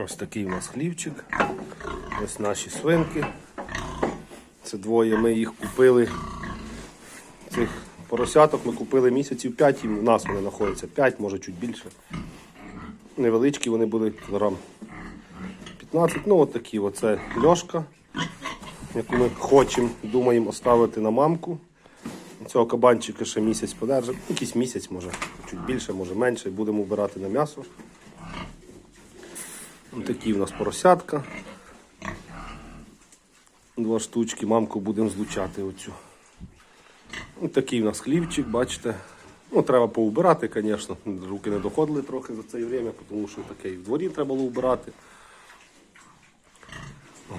Ось такий у нас хлівчик. Ось наші свинки. Це двоє. Ми їх купили. Цих поросяток ми купили місяців 5, і в нас вони знаходяться 5, може чуть більше. Невеличкі вони були кілограм 15. Ну, от. Оце льошка, яку ми хочемо, думаємо оставити на мамку. Цього кабанчика ще місяць подержимо. Якийсь місяць, може, чуть більше, може менше. Будемо вбирати на м'ясо. Такі в нас поросятка. Два штучки, мамку будемо злучати оцю. Ось такий у нас хлівчик, бачите. Ну, треба поубирати, звісно. Руки не доходили трохи за це время, тому що таке і в дворі треба було вбирати.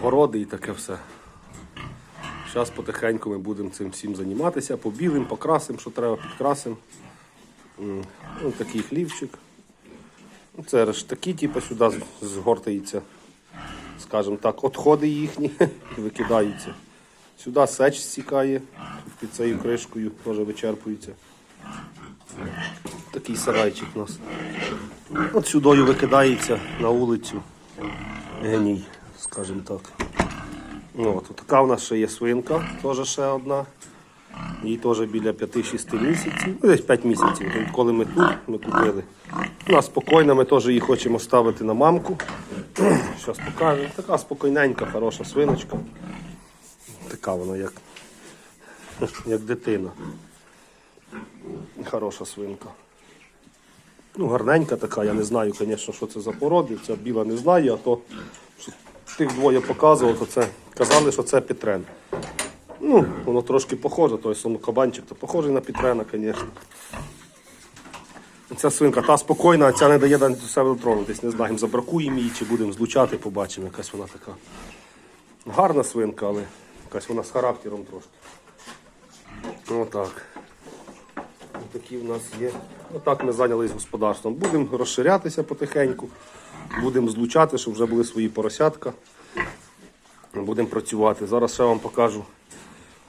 Городи і таке все. Зараз потихеньку ми будемо цим всім займатися. Побілим, покрасимо, що треба, підкрасимо. Ось такий хлівчик. Ну, Це ж такі, типу, сюди з- згортаються, скажімо так, отходи їхні викидаються. Сюди сеч стікає, під цією кришкою теж вичерпується. Такий сарайчик у нас. От сюдою викидається на вулицю геній, скажімо так. Ну, от, така в нас ще є свинка, теж ще одна. Їй теж біля 5-6 місяців. Ну, десь 5 місяців. Коли ми тут, ми купили. Вона спокійна, ми теж її хочемо ставити на мамку. Зараз покажемо. Така спокійненька, хороша свиночка. Така вона, як, як дитина. Хороша свинка. Ну, гарненька така, я не знаю, звісно, що це за породи. Ця біла не знаю, а то що тих двоє показував, то це казали, що це Петрен. Ну, воно трошки похоже, сам кабанчик, то похожий на Петрена, звісно. Ця свинка та спокійна, ця не дає до себе дотронутись. Не знаємо, забракуємо її чи будемо злучати, побачимо, якась вона така. Гарна свинка, але якась вона з характером трошки. Отак. Такі в нас є. Отак ми зайнялись господарством. Будемо розширятися потихеньку, будемо злучати, щоб вже були свої поросятка. Будемо працювати. Зараз ще вам покажу.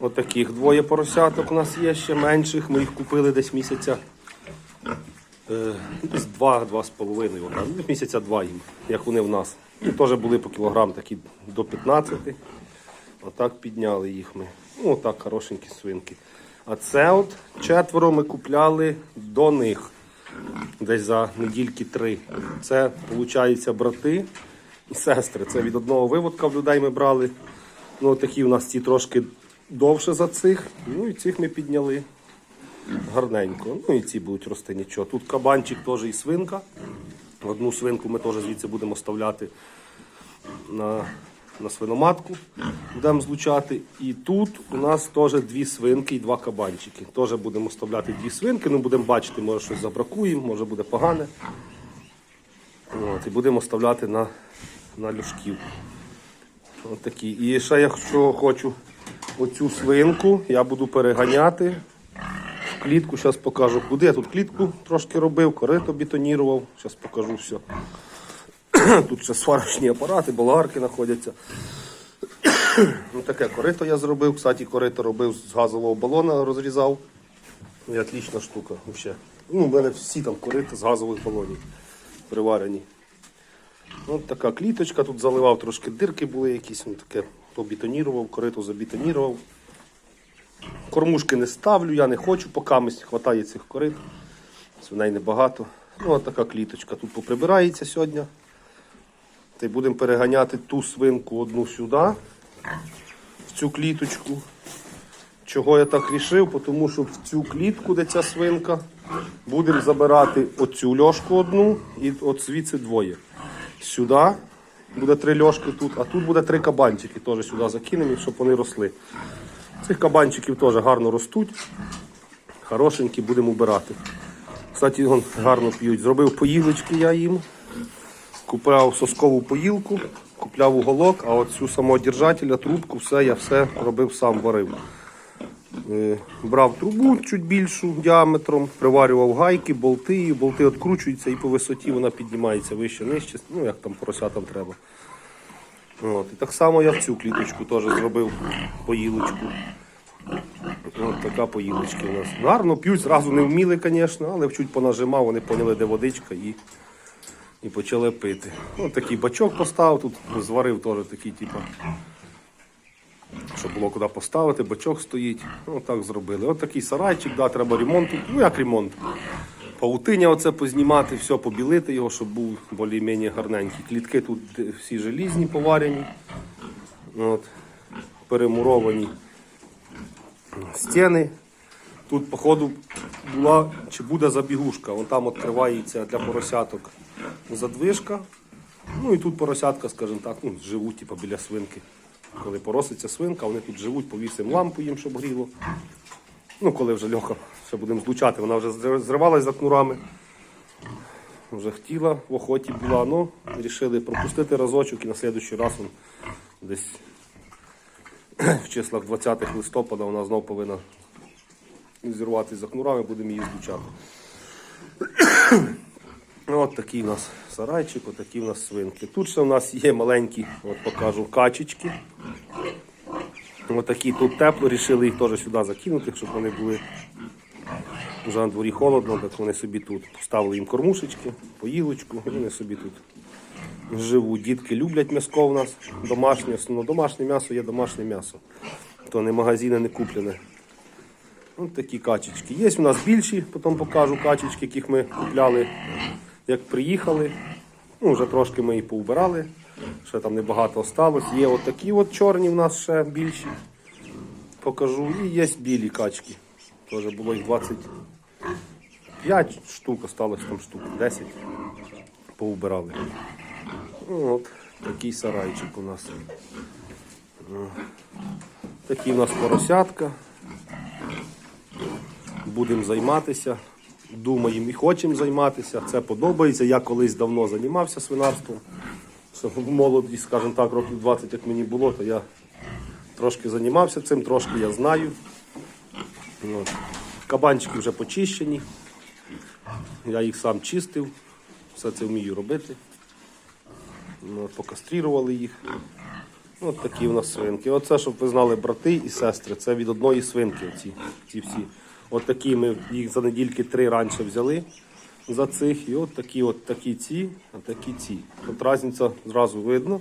От двоє поросяток у нас є ще менших. Ми їх купили десь місяця. е, Десь два-два з половиною. Місяця два їм, як вони в нас. І теж були по кілограм такі до 15. Отак підняли їх ми. Ну, отак хорошенькі свинки. А це от четверо ми купляли до них. Десь за недільки три. Це, виходить, брати і сестри. Це від одного виводка в людей ми брали. Ну, такі у нас ці трошки довше за цих. Ну і цих ми підняли гарненько. Ну і ці будуть рости нічого. Тут кабанчик теж і свинка. Одну свинку ми теж звідси будемо оставляти на, на свиноматку. Будемо злучати. І тут у нас теж дві свинки і два кабанчики. Теж будемо оставляти дві свинки. Ну будемо бачити, може щось забракує, може буде погане. От, і будемо оставляти на, на люшків. От такі. І ще якщо хочу оцю свинку, я буду переганяти в клітку. Зараз покажу, куди. Я тут клітку трошки робив, корито бетонірував. Зараз покажу все. Тут ще сварочні апарати, болгарки знаходяться. ну, таке корито я зробив. Кстати, корито робив з газового балона, розрізав. І отлічна штука. Вообще. Ну, у мене всі там корита з газових балонів приварені. От така кліточка, тут заливав трошки дирки були якісь, ну, таке побетонірував, корито забетонірував. Кормушки не ставлю, я не хочу, поки хватає цих корит. Свиней небагато. Ну, от така кліточка тут поприбирається сьогодні. Та й будемо переганяти ту свинку одну сюди, в цю кліточку. Чого я так рішив? Тому що в цю клітку, де ця свинка, будемо забирати оцю льошку одну і от звідси двоє. Сюди буде три льошки тут, а тут буде три кабанчики. Теж сюди закинемо, щоб вони росли. Цих кабанчиків теж гарно ростуть. Хорошенькі будемо вбирати. Кстати, вон гарно п'ють. Зробив поїлочки я їм. Купляв соскову поїлку, купляв уголок, а от цю самодержателя, трубку, все я все робив сам варив. Е, Брав трубу чуть більшу діаметром, приварював гайки, болти, болти відкручуються і по висоті вона піднімається вище, нижче, ну як там поросятам треба. От. І так само я в цю кліточку теж зробив поїлочку. От така поїлочка у нас. Гарно п'ють, зразу не вміли, звісно, але чуть понажимав, вони поняли, де водичка і І почали пити. Ось такий бачок поставив, тут зварив теж такий, типу, щоб було куди поставити, бачок стоїть. Ну так зробили. От такий сарайчик, да, треба ремонт. Ну як ремонт? Паутиня оце познімати, все, побілити його, щоб був більш-менш гарненький. Клітки тут всі желізні поварені. От, перемуровані стіни. Тут, походу, була чи буде забігушка. Вон там відкривається для поросяток задвижка. Ну і тут поросятка, скажімо так, ну, живуть типу, біля свинки. Коли пороситься свинка, вони тут живуть, повісимо лампу їм, щоб гріло. Ну, коли вже льоха, ще будемо злучати, вона вже зри- зривалась за кнурами. Вже хотіла, в охоті була, ну, вирішили пропустити разочок і на наступний раз он, десь в числах 20 листопада вона знов повинна зірватися за кнурами, будемо її злучати. Ну, От такий у нас сарайчик, от такі у нас свинки. Тут ще у нас є маленькі, от покажу, качечки. Ось такі тут тепло, рішили їх теж сюди закинути, щоб вони були. Вже на дворі холодно, так вони собі тут поставили їм кормушечки, поїлочку, і вони собі тут живуть. Дітки люблять м'яско у нас, домашнє, ну, домашнє м'ясо є домашнє м'ясо. То не магазини не куплене. Ось такі качечки. Є у нас більші, потім покажу качечки, яких ми купляли, як приїхали. Ну, вже трошки ми їх поубирали. Ще там небагато осталось. Є от такі от чорні в нас ще більші. Покажу. І є білі качки. Теж було їх 25 штук, осталось там штук 10. Поубирали. Ну, От такий сарайчик у нас. Такі у нас поросятка будемо займатися. Думаємо і хочемо займатися. Це подобається. Я колись давно займався свинарством. В молоді, скажімо так, років 20, як мені було, то я трошки займався цим, трошки я знаю. Кабанчики вже почищені. Я їх сам чистив, все це вмію робити. Ну, Покастрірували їх. От такі у нас свинки. Оце, щоб ви знали, брати і сестри, це від одної свинки. Оці, ці всі. От ми їх за недільки три раніше взяли за цих. І от такі, от такі ці, а такі ці. От різниця зразу видно.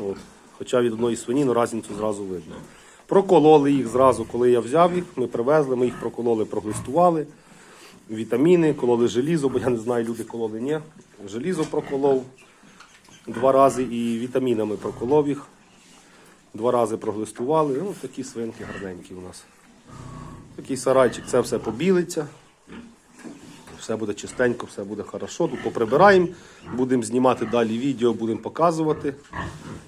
От. Хоча від одної свині, але різницю зразу видно. Прокололи їх зразу, коли я взяв їх, ми привезли, ми їх прокололи, проглистували. Вітаміни, кололи желізо, бо я не знаю, люди кололи ні. Желізо проколов два рази і вітамінами проколов їх. Два рази проглистували. Ну, такі свинки гарненькі у нас. Такий сарайчик, це все побілиться. Все буде чистенько, все буде хорошо. Тут поприбираємо, будемо знімати далі відео, будемо показувати,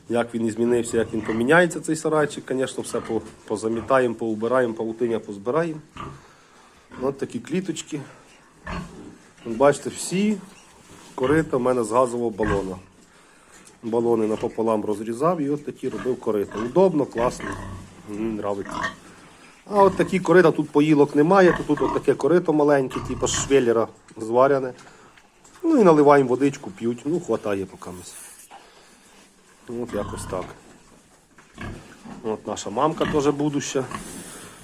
як він змінився, як він поміняється цей сарайчик. Звісно, все позамітаємо, поубираємо, павутиння позбираємо. Ось такі кліточки. Бачите, всі корита в мене з газового балона. Балони напополам розрізав і от такі робив корита. Удобно, класно, мені подобається. А от такі корита, тут поїлок немає, то тут от таке корито маленьке, типу швеллера зваряне. Ну і наливаємо водичку, п'ють. Ну, хватає поки. От якось так. От наша мамка теж будуща.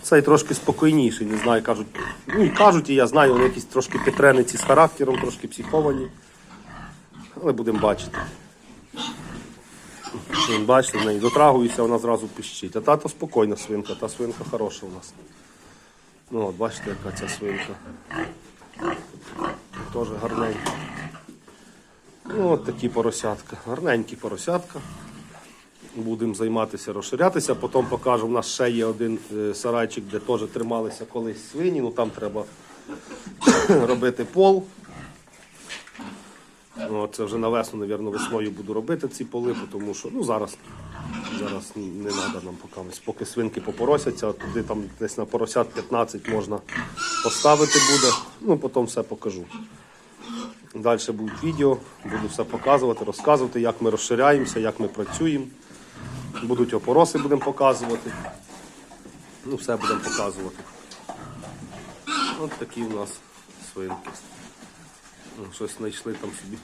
Цей трошки спокійніший, не знаю, кажуть. Ну і кажуть, і я знаю, вони якісь трошки петрениці з характером, трошки психовані. Але будемо бачити. Бачите, в неї дотрагуюся, вона зразу пищить. А та то спокійна свинка, та свинка хороша у нас. Ну от, бачите, яка ця свинка. Теж гарненька. Ну, от такі поросятка. Гарненькі поросятка. Будемо займатися, розширятися. Потім покажу, у нас ще є один е, сарайчик, де теж трималися колись свині. Ну там треба робити пол. Ну, це вже на весну, мабуть, весною буду робити ці поли, тому що ну, зараз, зараз не треба нам поки. Поки свинки попоросяться, туди там десь на поросят 15 можна поставити буде. Ну, потім все покажу. Далі будуть відео, буду все показувати, розказувати, як ми розширяємося, як ми працюємо. Будуть опороси, будемо показувати. Ну, все будемо показувати. От такі у нас свинки. Ну, Щось знайшли там собі.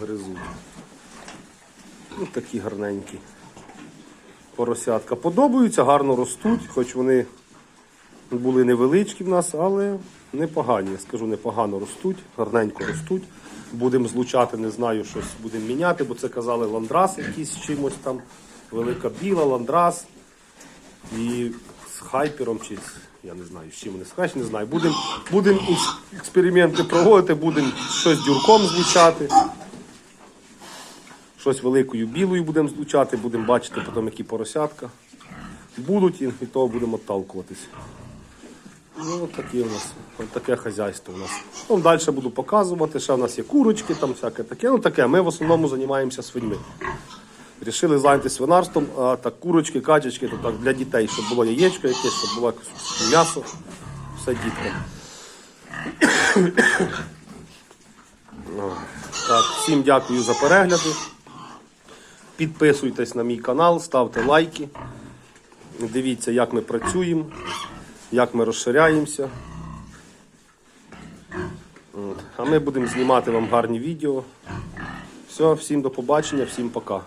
Гризуть. Ну, такі гарненькі. Поросятка. Подобаються, гарно ростуть, хоч вони Були невеличкі в нас, але непогані. Я скажу, непогано ростуть, гарненько ростуть. Будемо злучати, не знаю, щось будемо міняти, бо це казали ландрас якийсь з чимось там. Велика біла, ландрас. І з хайпером, чи з- я не знаю, з чим вони схожі, не знаю. Будемо будем експерименти проводити, будемо щось дюрком злучати. Щось великою білою будемо злучати, будемо бачити потім, які поросятка будуть, і від того будемо отталкуватись. Ну, от такі у нас, от таке хазяйство у нас. Ну, далі буду показувати, ще в нас є курочки, там всяке таке. Ну таке, ми в основному займаємося свиньми. Рішили зайнятися свинарством, а так курочки, качечки, то так для дітей, щоб було яєчко якесь, щоб було м'ясо, все діткам. Так, всім дякую за перегляди. Підписуйтесь на мій канал, ставте лайки. Дивіться, як ми працюємо, як ми розширяємося. А ми будемо знімати вам гарні відео. Все, всім до побачення, всім пока.